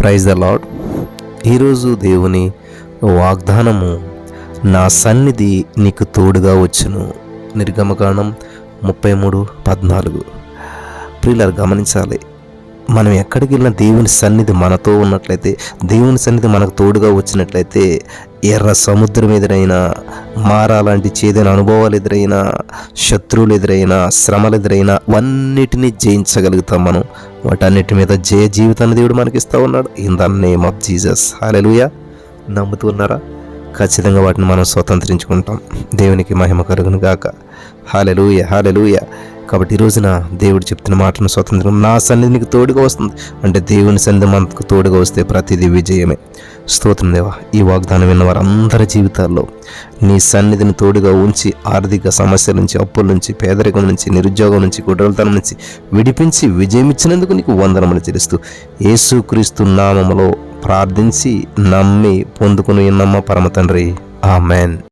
Praise the lord ఈరోజు దేవుని వాగ్దానము నా సన్నిధి నీకు తోడుగా వచ్చును. నిర్గమకాండం ముప్పై మూడు పద్నాలుగు. ప్రియులారు గమనించాలి. మనం ఎక్కడికి వెళ్ళిన దేవుని సన్నిధి మనతో ఉన్నట్లయితే దేవుని సన్నిధి మనకు తోడుగా వచ్చినట్లయితే ఎర్ర సముద్రం ఎదురైనా మారాలాంటి చేదైన అనుభవాలు ఎదురైనా శత్రువులు ఎదురైనా శ్రమలు ఎదురైనా అన్నిటినీ జయించగలుగుతాం మనం. వాటన్నిటి మీద జయ జీవితాన్ని దేవుడు మనకి ఇస్తా ఉన్నాడు. In the name of Jesus hallelujah నమ్ముతున్నారా? ఖచ్చితంగా వాటిని మనం స్వతంత్రించుకుంటాం. దేవునికి మహిమ కలుగును గాక. హాలెలుయ హాలెలూయ కాబట్టి ఈ రోజున దేవుడు చెప్తున్న మాటను స్వతంత్రం నా సన్నిధి నీకు తోడుగా వస్తుంది. అంటే దేవుని సన్నిధి మనకు తోడుగా వస్తే ప్రతిదీ విజయమే. స్తోత్రం దేవా. ఈ వాగ్దానం విన్న వారందరి జీవితాల్లో నీ సన్నిధిని తోడుగా ఉంచి ఆర్థిక సమస్యల నుంచి అప్పుల నుంచి పేదరికం నుంచి నిరుద్యోగం నుంచి గుడ్రలతనం నుంచి విడిపించి విజయం ఇచ్చినందుకు నీకు వందనములు చెల్లిస్తూ యేసుక్రీస్తు నామములో ప్రార్థించి నమ్మి పొందుకుని నమ్మ పరమ తండ్రి. మ్యాన్